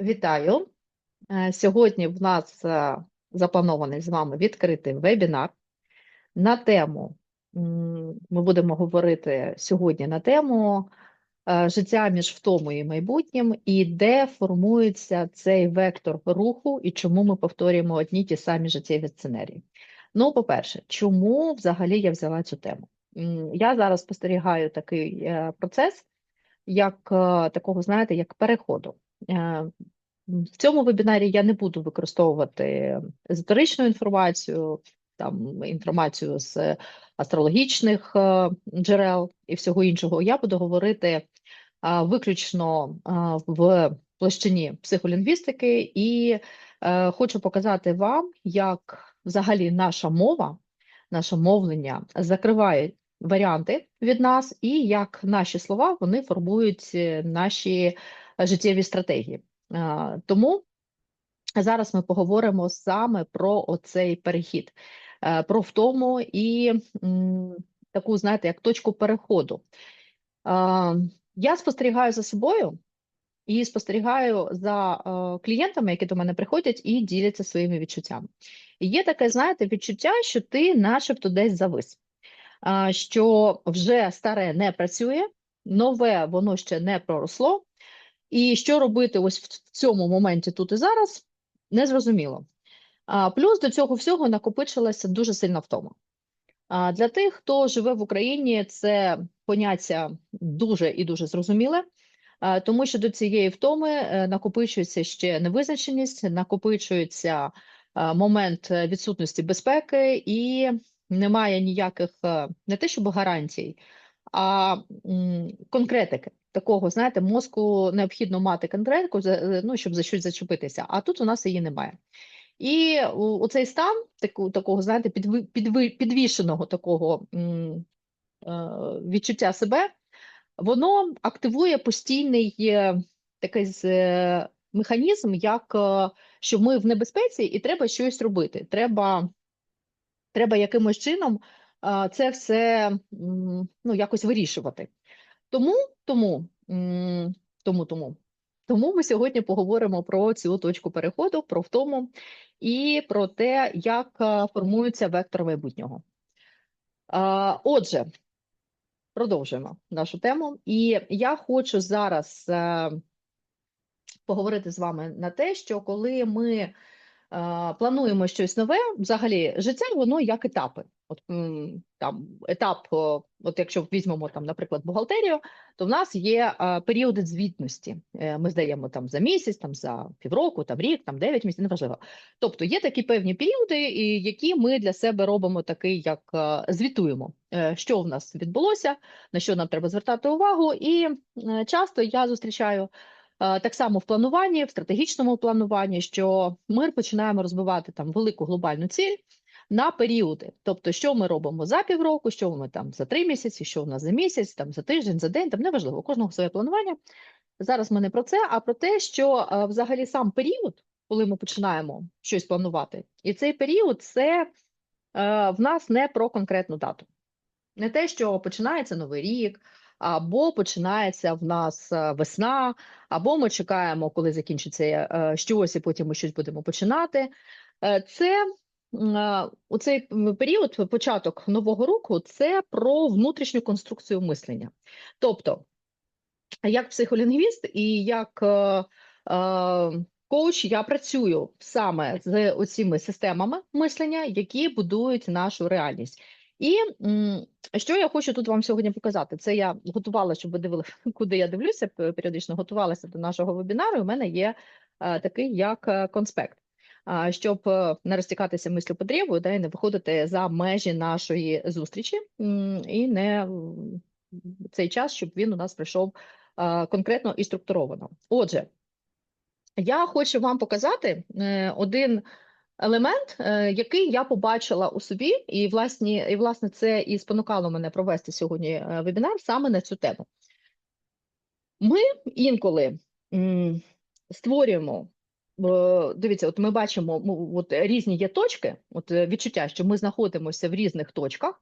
Вітаю! Е, Сьогодні в нас е, запланований з вами відкритий вебінар на тему. Ми будемо говорити сьогодні на тему е, життя між втомою і майбутнім, і де формується цей вектор руху, і чому ми повторюємо одні ті самі життєві сценарії. Ну, по-перше, чому взагалі я взяла цю тему? Я зараз спостерігаю такий процес, як такого, знаєте, як переходу. Е, в цьому вебінарі я не буду використовувати езотеричну інформацію, там інформацію з астрологічних е, джерел і всього іншого. Я буду говорити виключно в площині психолінгвістики, і е, хочу показати вам, як взагалі наша мова, наше мовлення закриває варіанти від нас, і як наші слова вони формують е, наші життєві стратегії. Тому зараз ми поговоримо саме про оцей перехід, е, про втому і таку, знаєте, як точку переходу. Я спостерігаю за собою і спостерігаю за е, клієнтами, які до мене приходять і діляться своїми відчуттями. Є таке, знаєте, відчуття, що ти начебто десь завис, що вже старе не працює, нове воно ще не проросло. І що робити ось в цьому моменті тут і зараз, незрозуміло. Плюс до цього всього накопичилася дуже сильна втома. А для тих, хто живе в Україні, це поняття дуже і дуже зрозуміле, тому що до цієї втоми е, накопичується ще невизначеність, накопичується момент е, відсутності безпеки, і немає ніяких е, не те, щоб гарантій, а конкретики. Такого, знаєте, мозку необхідно мати конкретику, за- е, ну, щоб за щось зачепитися, а тут у нас її немає. І у стан таку, такого, знаєте, підви, підви, підвішеного такого е, відчуття себе, воно активує постійний е, такий е, механізм, як е, що ми в небезпеці і треба щось робити. Треба, треба якимось чином е, це все м, ну, якось вирішувати. Тому, тому, тому, тому, тому ми сьогодні поговоримо про цю точку переходу, про втому і про те, як е, формується вектор майбутнього. Отже, продовжуємо нашу тему. І я хочу зараз е, поговорити з вами на те, що коли ми плануємо щось нове, взагалі життя воно як етапи. От там етап, от якщо візьмемо там, наприклад, бухгалтерію, то в нас є е, періоди звітності. Е, Ми здаємо там за місяць, там за півроку, там рік, там 9 місяців, неважливо. Тобто є такі певні періоди, які ми для себе робимо такий, як е, звітуємо, е, що в нас відбулося, на що нам треба звертати увагу. І е, часто я зустрічаю. Е, Так само в плануванні, в стратегічному плануванні, що ми починаємо розбивати там велику глобальну ціль на періоди. Тобто, що ми робимо за півроку, що ми там за три місяці, що у нас за місяць, там за тиждень, за день, там неважливо, у кожного своє планування. Зараз ми не про це, а про те, що е, взагалі сам період, коли ми починаємо щось планувати, і цей період це е, в нас не про конкретну дату. Не те, що починається новий рік, або починається в нас е, весна, або ми чекаємо, коли закінчиться е, щось, і потім ми щось будемо починати. Е, Це у цей період, початок нового року, це про внутрішню конструкцію мислення. Тобто, як психолінгвіст і як коуч, я працюю саме з оціми системами мислення, які будують нашу реальність. І що я хочу тут вам сьогодні показати? Це я готувала, щоб ви дивилися, куди я дивлюся, періодично готувалася до нашого вебінару. У мене є е, такий як е, конспект. Щоб е, не розтікатися мислю по древу, да, і не виходити за межі нашої зустрічі, і не цей час, щоб він у нас прийшов конкретно і структуровано. Отже, я хочу вам показати один елемент, е, який я побачила у собі, і власні, і власне це і спонукало мене провести сьогодні е, вебінар саме на цю тему. Ми інколи створюємо. е, Дивіться, от ми бачимо, от різні є точки, от відчуття, що ми знаходимося в різних точках,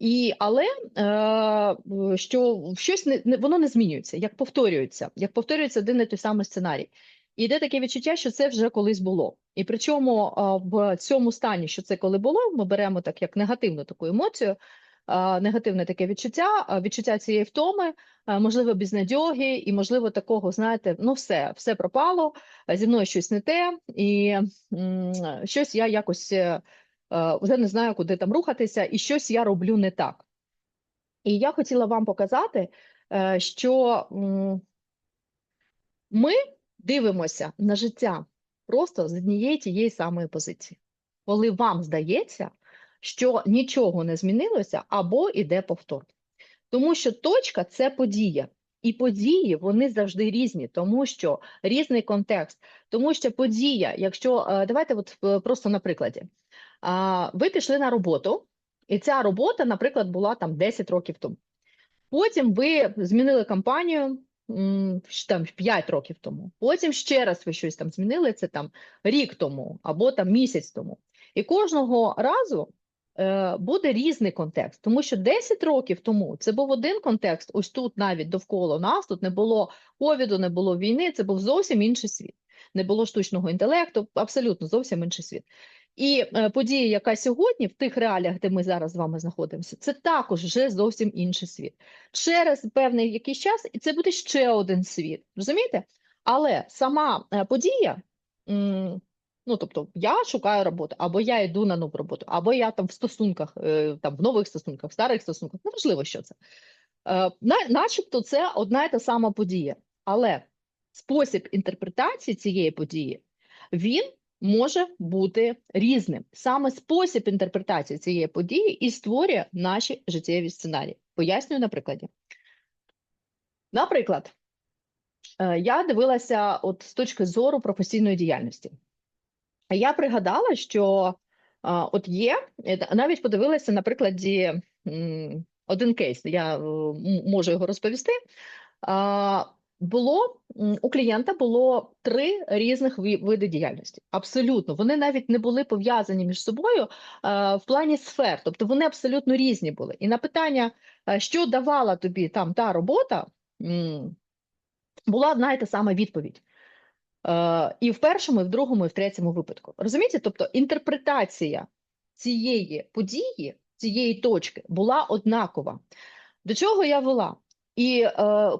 і але що щось не воно не змінюється, як повторюється, як повторюється один і той самий сценарій. І йде таке відчуття, що це вже колись було. І причому в цьому стані, що це коли було, ми беремо так як негативну таку емоцію, негативне таке відчуття, відчуття цієї втоми, можливо, безнадьоги, і можливо, такого, знаєте, ну все, все пропало, зі мною щось не те, і щось я якось е, е, вже не знаю, куди там рухатися, і щось я роблю не так. І я хотіла вам показати, е, що ми дивимося на життя просто з однієї тієї самої позиції. Коли вам здається, що нічого не змінилося або іде повтор. Тому що точка це подія. І події вони завжди різні, тому що різний контекст. Тому що подія, якщо е, давайте, от е, просто на прикладі, ви пішли на роботу, і ця робота, наприклад, була там 10 років тому. Потім ви змінили компанію там 5 років тому. Потім ще раз ви щось там змінили, це там рік тому або там місяць тому. І кожного разу е, буде різний контекст, тому що 10 років тому це був один контекст, ось тут навіть довкола нас, тут не було ковіду, не було війни, це був зовсім інший світ. Не було штучного інтелекту, абсолютно зовсім інший світ. І е, подія, яка сьогодні, в тих реаліях, де ми зараз з вами знаходимося, це також вже зовсім інший світ. Через певний якийсь час, і це буде ще один світ. Розумієте? Але сама е, подія, ну тобто, я шукаю роботу, або я йду на нову роботу, або я там в стосунках, е, там в нових стосунках, в старих стосунках, неважливо, що це. Начебто, це одна і та сама подія, але спосіб інтерпретації цієї події він може бути різним. Саме спосіб інтерпретації цієї події і створює наші життєві сценарії. Пояснюю на прикладі. Наприклад, е, я дивилася от з точки зору професійної діяльності. Я пригадала, що от є, е, навіть подивилася на прикладі один кейс, я е, можу його розповісти. Було у клієнта було три різних види діяльності. Абсолютно, вони навіть не були пов'язані між собою а, в плані сфер, тобто вони абсолютно різні були. І на питання, що давала тобі там та робота, була одна і та сама відповідь. Е, і в першому, і в другому, і в третьому випадку. Розумієте? Тобто інтерпретація цієї події, цієї точки була однакова. До чого я вела? І е,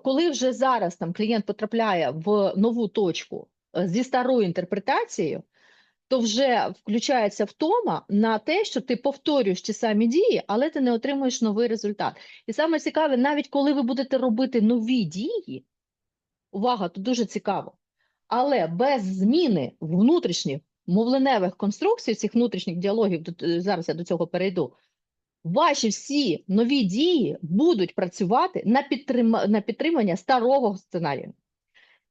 коли вже зараз там клієнт потрапляє в нову точку е, зі старою інтерпретацією, то вже включається втома на те, що ти повторюєш ті самі дії, але ти не отримуєш новий результат. І саме цікаве, навіть коли ви будете робити нові дії, увага, тут дуже цікаво. Але без зміни внутрішніх мовленевих конструкцій, цих внутрішніх діалогів, е, зараз я до цього перейду, ваші всі нові дії будуть працювати на, підтрима, на підтримання старого сценарію.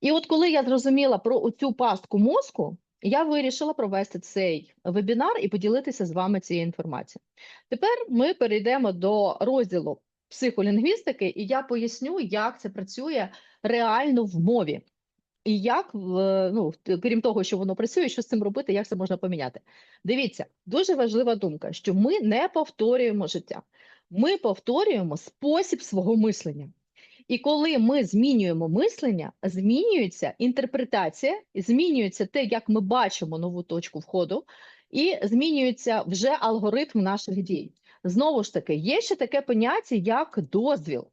І от коли я зрозуміла про цю пастку мозку, я вирішила провести цей вебінар і поділитися з вами цією інформацією. Тепер ми перейдемо до розділу психолінгвістики, і я поясню, як це працює реально в мові. І як, ну, крім того, що воно працює, що з цим робити, як це можна поміняти? Дивіться, дуже важлива думка, що ми не повторюємо життя, ми повторюємо спосіб свого мислення. І коли ми змінюємо мислення, змінюється інтерпретація, змінюється те, як ми бачимо нову точку входу, і змінюється вже алгоритм наших дій. Знову ж таки, є ще таке поняття, як дозвіл.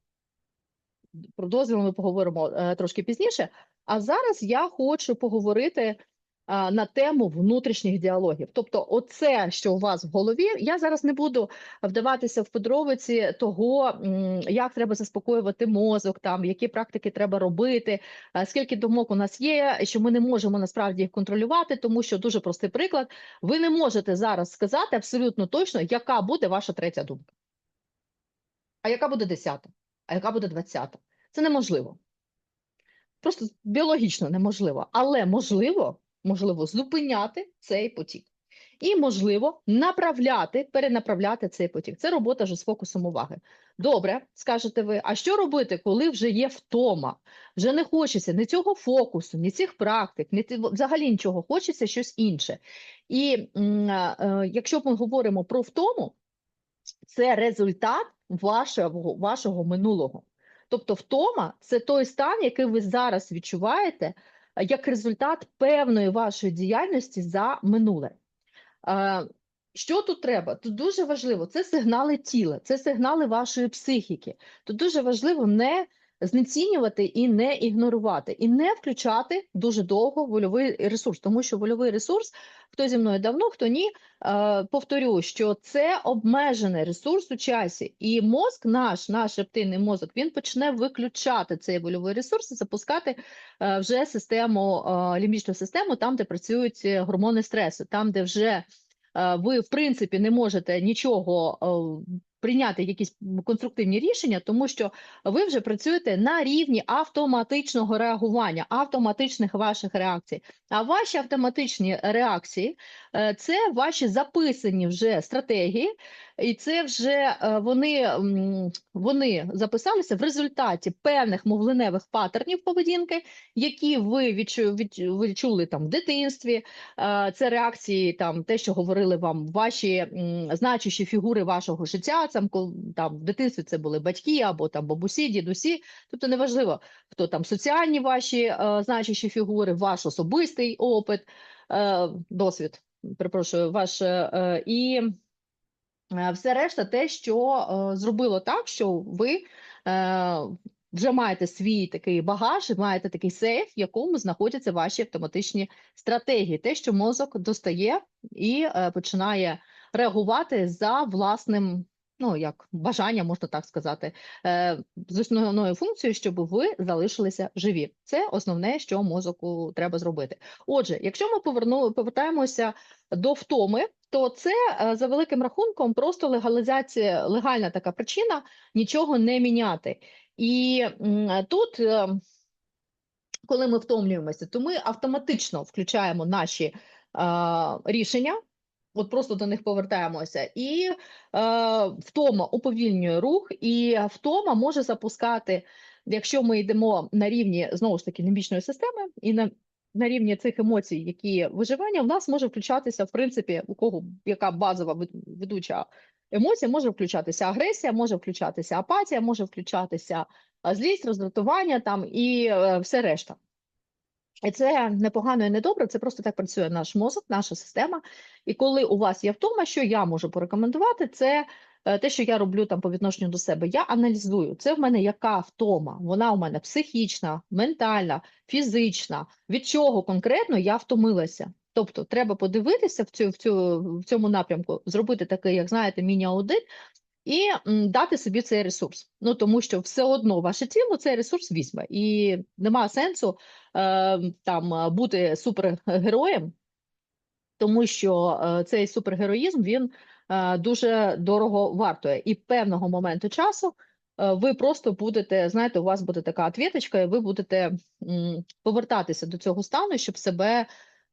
Про дозвіл ми поговоримо е, трошки пізніше. А зараз я хочу поговорити а, на тему внутрішніх діалогів. Тобто, оце, що у вас в голові, я зараз не буду вдаватися в подробиці того, як треба заспокоювати мозок, там які практики треба робити, скільки думок у нас є, що ми не можемо насправді їх контролювати, тому що дуже простий приклад. Ви не можете зараз сказати абсолютно точно, яка буде ваша третя думка. А яка буде десята? А яка буде двадцята? Це неможливо. Просто біологічно неможливо, але можливо, можливо зупиняти цей потік. І можливо направляти, перенаправляти цей потік. Це робота вже з фокусом уваги. Добре, скажете ви, а що робити, коли вже є втома? Вже не хочеться ні цього фокусу, ні цих практик, ні взагалі нічого, хочеться щось інше. І а, е, якщо ми говоримо про втому, це результат вашого, вашого минулого. Тобто втома це той стан, який ви зараз відчуваєте е, як результат певної вашої діяльності за минуле. Е, Що тут треба? Тут дуже важливо, це сигнали тіла, це сигнали вашої психіки. Тут дуже важливо не знецінювати і не ігнорувати, і не включати дуже довго вольовий ресурс, тому що вольовий ресурс, хто зі мною давно, хто ні, е, повторю, що це обмежений ресурс у часі, і мозк наш, наш рептильний мозок, він почне виключати цей вольовий ресурс і запускати е, вже систему, е, лімбічну систему, там, де працюють гормони стресу, там, де вже ви, в принципі, не можете нічого прийняти якісь конструктивні рішення, тому що ви вже працюєте на рівні автоматичного реагування, автоматичних ваших реакцій. А ваші автоматичні реакції це ваші записані вже стратегії, і це вже е, вони, вони записалися в результаті певних мовленевих паттернів поведінки, які ви відчу, від, відчули там в дитинстві. Е, Це реакції, там те, що говорили вам ваші значущі фігури вашого життя. Там, там в дитинстві це були батьки або там бабусі, дідусі. Тобто неважливо, хто там соціальні ваші е, значущі фігури, ваш особистий опит, е, досвід. Перепрошую, ваш е, і е, все решта, те, що е, зробило так, що ви вже маєте свій такий багаж, маєте такий сейф, в якому знаходяться ваші автоматичні стратегії, те, що мозок достає і починає реагувати за власним. Ну, як бажання, можна так сказати, е, з основною функцією, щоб ви залишилися живі. Це основне, що мозоку треба зробити. Отже, якщо ми поверну, повертаємося до втоми, то це е, за великим рахунком просто легалізація, легальна така причина нічого не міняти. І тут, е, коли ми втомлюємося, то ми автоматично включаємо наші е, рішення. От просто до них повертаємося, і е, втома уповільнює рух, і втома може запускати, якщо ми йдемо на рівні знову ж таки лімбічної системи, і на, на рівні цих емоцій, які виживання, в нас може включатися, в принципі, у кого яка базова ведуча емоція, може включатися агресія, може включатися апатія, може включатися злість, роздратування там і е, все решта. І це не погано і не добре, це просто так працює наш мозок, наша система. І коли у вас є втома, що я можу порекомендувати, це е, те, що я роблю там по відношенню до себе. Я аналізую, це в мене яка втома? Вона у мене психічна, ментальна, фізична. Від чого конкретно я втомилася? Тобто, треба подивитися в цю, в цю в цьому напрямку, зробити такий, як знаєте, міні-аудит. І дати собі цей ресурс. Ну тому що все одно ваше тіло цей ресурс візьме, і немає сенсу е, там е, бути супергероєм, тому що е, цей супергероїзм він е, дуже дорого вартує. І певного моменту часу е, ви просто будете, знаєте, у вас буде така отвіточка, і ви будете повертатися до цього стану, щоб себе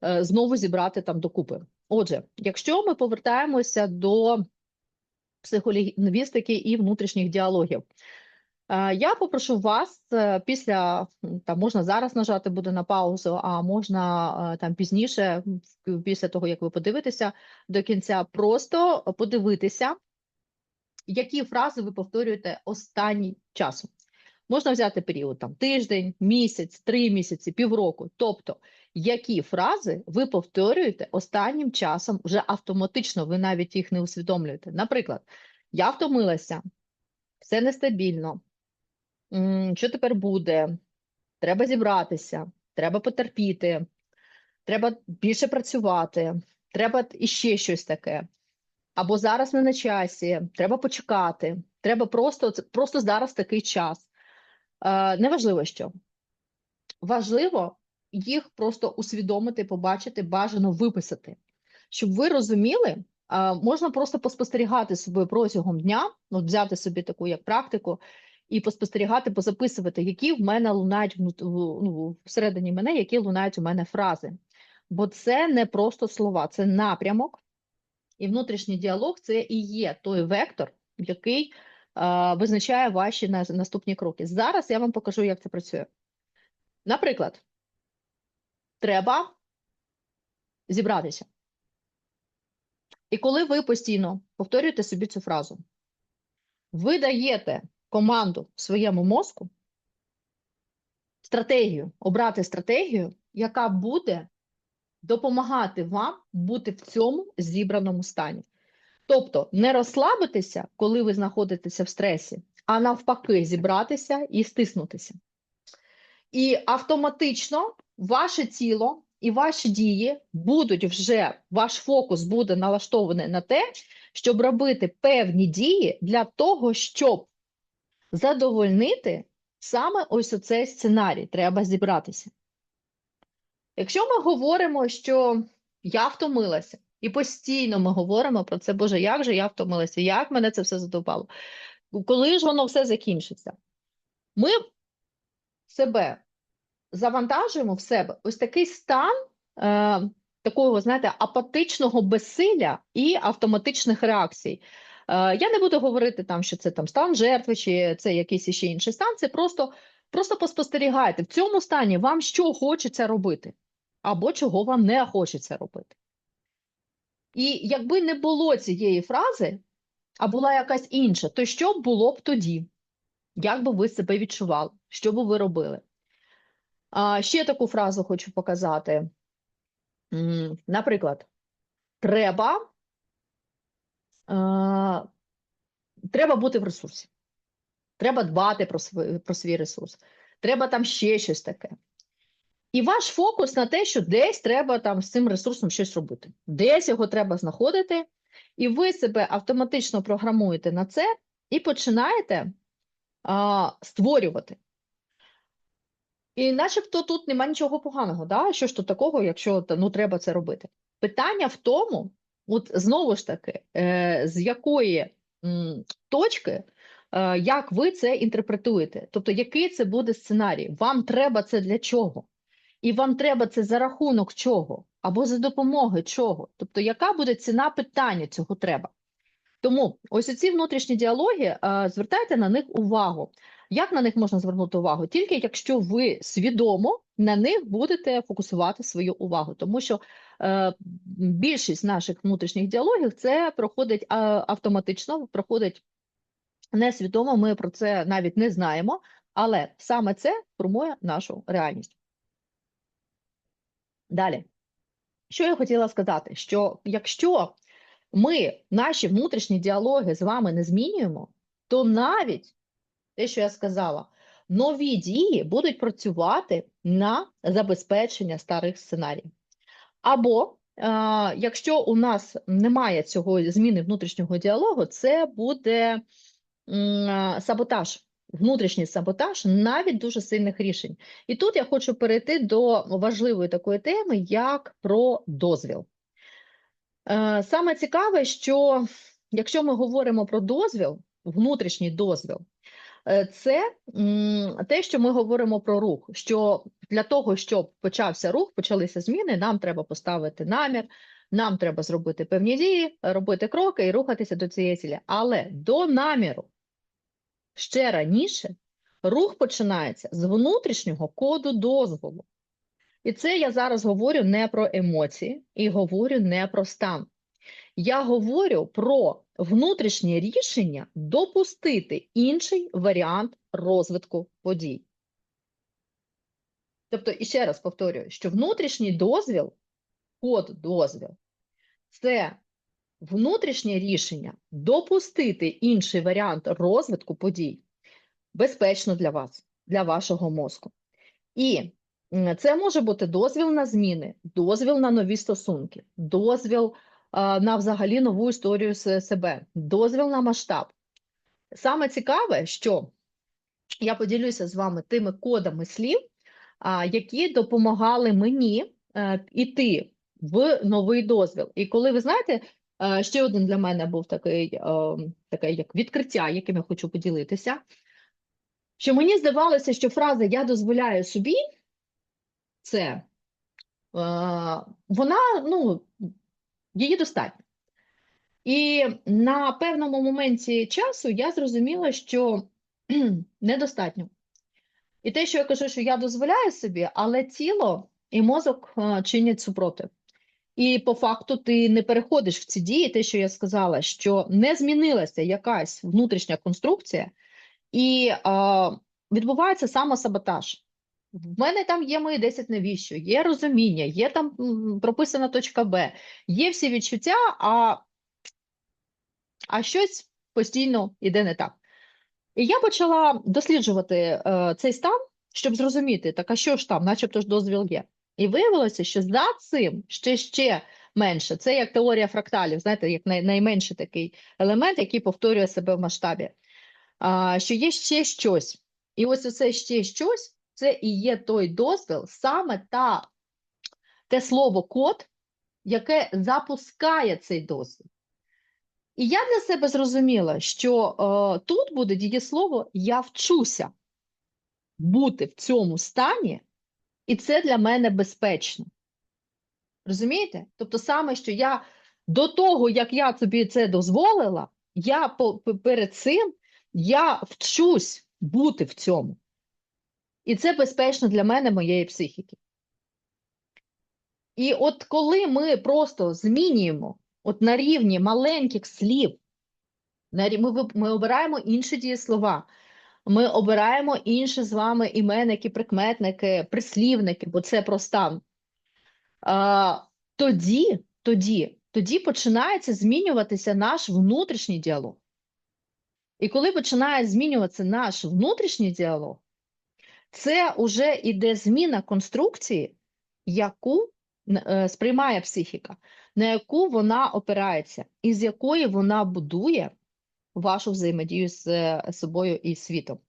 е, знову зібрати там докупи. Отже, якщо ми повертаємося до психолінгвістики і внутрішніх діалогів. Е, Я попрошу вас е, після там можна зараз нажати буде на паузу, а можна е, там пізніше, після того як ви подивитеся до кінця, просто подивитися, які фрази ви повторюєте останнім часом. Можна взяти період там тиждень, місяць, три місяці, півроку. Тобто, які фрази ви повторюєте останнім часом вже автоматично, ви навіть їх не усвідомлюєте. Наприклад, я втомилася, все нестабільно. Що тепер буде? Треба зібратися, треба потерпіти, треба більше працювати, треба іще щось таке. Або зараз не на часі, треба почекати, треба просто, просто зараз такий час. Е, неважливо що. Важливо їх просто усвідомити, побачити, бажано виписати. Щоб ви розуміли, можна просто поспостерігати собою протягом дня, от взяти собі таку як практику, і поспостерігати, позаписувати, які в мене лунають ну, всередині мене, які лунають у мене фрази. Бо це не просто слова, це напрямок, і внутрішній діалог це і є той вектор, який а, визначає ваші наступні кроки. Зараз я вам покажу, як це працює. Наприклад, треба зібратися. І коли ви постійно повторюєте собі цю фразу, ви даєте команду своєму мозку стратегію, обрати стратегію, яка буде допомагати вам бути в цьому зібраному стані. Тобто не розслабитися, коли ви знаходитеся в стресі, а навпаки, зібратися і стиснутися. І автоматично ваше тіло і ваші дії будуть вже, ваш фокус буде налаштований на те, щоб робити певні дії для того, щоб задовольнити саме ось оцей сценарій. Треба зібратися. Якщо ми говоримо, що я втомилася, і постійно ми говоримо про це, Боже, як же я втомилася, як мене це все задовбало, коли ж воно все закінчиться? Ми себе завантажуємо в себе ось такий стан е, такого, знаєте, апатичного безсилля і автоматичних реакцій. Е, я не буду говорити там, що це там стан жертви, чи це якийсь ще інший стан. Це просто, просто поспостерігайте. В цьому стані вам що хочеться робити, або чого вам не хочеться робити. І якби не було цієї фрази, а була якась інша, то що було б тоді? Як би ви себе відчували? Що би ви робили? А, ще таку фразу хочу показати. Наприклад, треба, треба бути в ресурсі. Треба дбати про свій, про свій ресурс. Треба там ще щось таке. І ваш фокус на те, що десь треба там з цим ресурсом щось робити. Десь його треба знаходити, і ви себе автоматично програмуєте на це і починаєте а, створювати. І начебто тут нема нічого поганого, да? що ж тут такого, якщо ну, треба це робити. Питання в тому, от знову ж таки, е, з якої м, точки, е, як ви це інтерпретуєте? Тобто, який це буде сценарій? Вам треба це для чого? І вам треба це за рахунок чого? Або за допомогою чого? Тобто, яка буде ціна питання цього треба? Тому ось ці внутрішні діалоги, е, звертайте на них увагу. Як на них можна звернути увагу? Тільки якщо ви свідомо на них будете фокусувати свою увагу, тому що е, більшість наших внутрішніх діалогів це проходить автоматично, проходить несвідомо. Ми про це навіть не знаємо, але саме це формує нашу реальність. Далі, що я хотіла сказати, що якщо ми наші внутрішні діалоги з вами не змінюємо, то навіть те, що я сказала, нові дії будуть працювати на забезпечення старих сценаріїв. Або е, якщо у нас немає цього зміни внутрішнього діалогу, це буде м, саботаж, внутрішній саботаж навіть дуже сильних рішень. І тут я хочу перейти до важливої такої теми, як про дозвіл. Е, Саме цікаве, що якщо ми говоримо про дозвіл, внутрішній дозвіл, е, це те, що ми говоримо про рух. Що для того, щоб почався рух, почалися зміни, нам треба поставити намір, нам треба зробити певні дії, робити кроки і рухатися до цієї цілі. Але до наміру ще раніше рух починається з внутрішнього коду дозволу. І це я зараз говорю не про емоції і говорю не про стан. Я говорю про внутрішнє рішення допустити інший варіант розвитку подій. Тобто, і ще раз повторюю, що внутрішній дозвіл, код дозвіл, це внутрішнє рішення допустити інший варіант розвитку подій безпечно для вас, для вашого мозку. І це може бути дозвіл на зміни, дозвіл на нові стосунки, дозвіл на взагалі нову історію себе, дозвіл на масштаб. Саме цікаве, що я поділюся з вами тими кодами слів, які допомагали мені е, іти в новий дозвіл. І коли ви знаєте, е, ще один для мене був такий, е, таке як відкриття, яким я хочу поділитися, що мені здавалося, що фраза Я дозволяю собі це е, вона, ну, її достатньо. І на певному моменті часу я зрозуміла, що недостатньо. І те, що я кажу, що я дозволяю собі, але тіло і мозок е, чинять супротив. І по факту ти не переходиш в ці дії, те, що я сказала, що не змінилася якась внутрішня конструкція, і е, відбувається самосаботаж. В мене там є мої 10 навіщо, є розуміння, є там прописана точка Б, є всі відчуття, а, а щось постійно йде не так. І я почала досліджувати е, цей стан, щоб зрозуміти, так а що ж там, начебто ж дозвіл є. І виявилося, що за цим ще ще менше. Це як теорія фракталів, знаєте, як най, найменший такий елемент, який повторює себе в масштабі. А, що є ще щось. І ось оце ще щось, це і є той дозвіл, саме та, те слово код, яке запускає цей дозвіл. І я для себе зрозуміла, що е, тут буде дієслово я вчуся бути в цьому стані, і це для мене безпечно. Розумієте? Тобто, саме, що я до того, як я собі це дозволила, я по, перед цим я вчусь бути в цьому. І це безпечно для мене, моєї психіки. І от коли ми просто змінюємо от на рівні маленьких слів, ми, обираємо інші дієслова, ми обираємо інші з вами іменники, прикметники, прислівники, бо це про стан. Тоді, тоді, тоді починається змінюватися наш внутрішній діалог. І коли починає змінюватися наш внутрішній діалог, це вже іде зміна конструкції, яку е, сприймає психіка, на яку вона опирається, і з якої вона будує вашу взаємодію з е, собою і світом.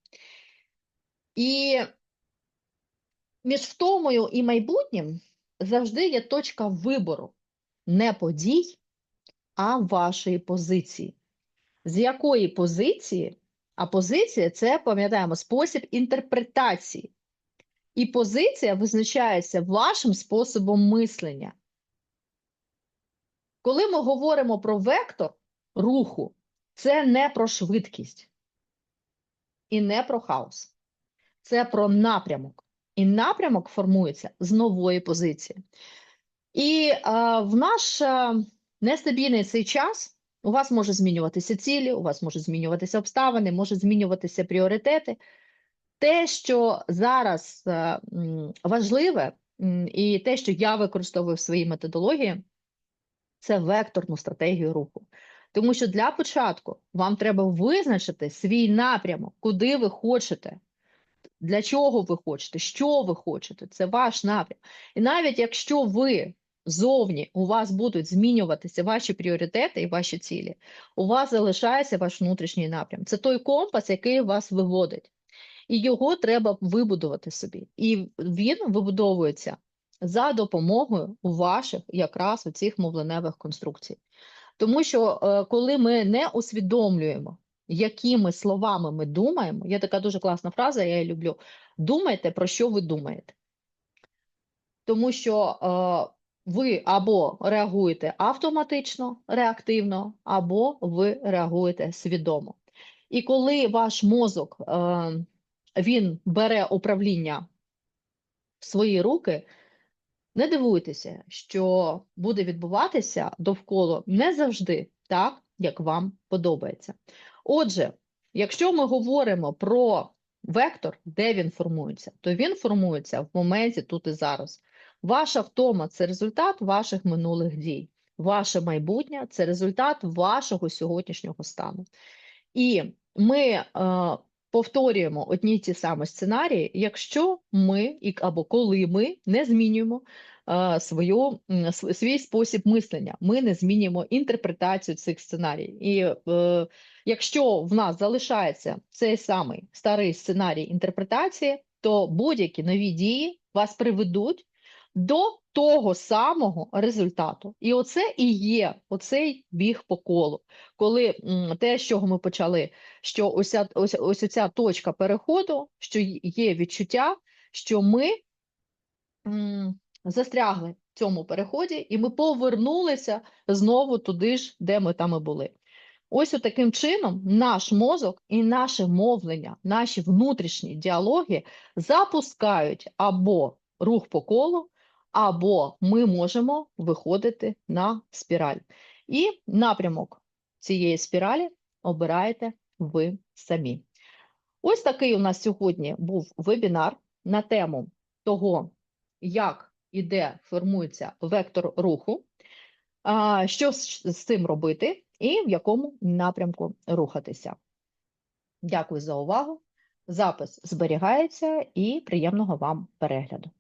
І між втомою і майбутнім завжди є точка вибору не подій, а вашої позиції. З якої позиції? А позиція це, пам'ятаємо, спосіб інтерпретації. І позиція визначається вашим способом мислення. Коли ми говоримо про вектор руху, це не про швидкість і не про хаос. Це про напрямок. І напрямок формується з нової позиції. І а, в наш а, нестабільний цей час у вас може змінюватися цілі, у вас можуть змінюватися обставини, можуть змінюватися пріоритети. Те, що зараз е, важливе, і те, що я використовую в своїй методології, це векторну стратегію руху. Тому що для початку вам треба визначити свій напрямок, куди ви хочете, для чого ви хочете, що ви хочете. Це ваш напрям. І навіть якщо ви зовні у вас будуть змінюватися ваші пріоритети і ваші цілі, у вас залишається ваш внутрішній напрям. Це той компас, який вас виводить. І його треба вибудувати собі. І він вибудовується за допомогою ваших якраз оцих мовленевих конструкцій. Тому що е, коли ми не усвідомлюємо, якими словами ми думаємо, є така дуже класна фраза, я її люблю. Думайте, про що ви думаєте. Тому що е, ви або реагуєте автоматично, реактивно, або ви реагуєте свідомо. І коли ваш мозок е, він бере управління в свої руки, не дивуйтеся, що буде відбуватися довкола не завжди так, як вам подобається. Отже, якщо ми говоримо про вектор, де він формується, то він формується в моменті тут і зараз. Ваша втома це результат ваших минулих дій. Ваше майбутнє це результат вашого сьогоднішнього стану. І ми е, повторюємо одні й ті самі сценарії, якщо ми і або коли ми не змінюємо е, свою, св- свій спосіб мислення, ми не змінюємо інтерпретацію цих сценаріїв. І е, якщо в нас залишається цей самий старий сценарій інтерпретації, то будь-які нові дії вас приведуть до того самого результату. І оце і є оцей біг по колу. Коли те, з чого ми почали, що ось, ось, ось ця точка переходу, що є відчуття, що ми м, застрягли в цьому переході, і ми повернулися знову туди ж, де ми там і були. Ось таким чином наш мозок і наше мовлення, наші внутрішні діалоги запускають або рух по колу, або ми можемо виходити на спіраль. І напрямок цієї спіралі обираєте ви самі. Ось такий у нас сьогодні був вебінар. на тему того, як і де формується вектор руху, що з цим робити і в якому напрямку рухатися. Дякую за увагу. Запис зберігається і приємного вам перегляду.